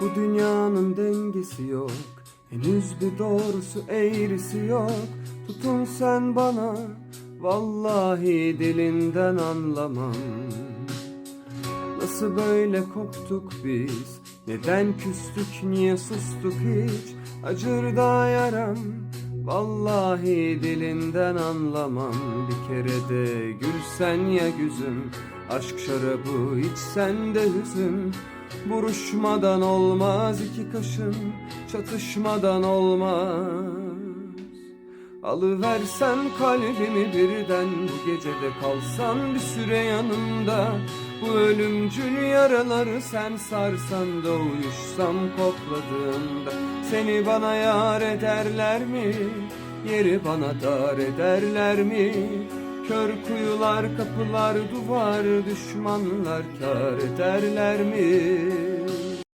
Bu dünyanın dengesi yok. Henüz bir doğrusu eğrisi yok. Tutun sen bana Vallahi dilinden anlamam. Nasıl böyle koptuk biz? Neden küstük niye sustuk hiç? Acır da yaram Vallahi dilinden anlamam Bir kere de. Gülsen ya güzüm Aşk şarabı içsen de hüzün. Buruşmadan olmaz iki kaşın Çatışmadan olmaz. Alıversen kalbimi birden Bu gecede kalsan bir süre yanımda. Bu ölümcül yaraları sen sarsan da Uyuşsam kokladığımda Seni bana yar ederler mi? Yeri bana dar ederler mi? Kör kuyular, kapılar, duvar, düşmanlar kar ederler mi?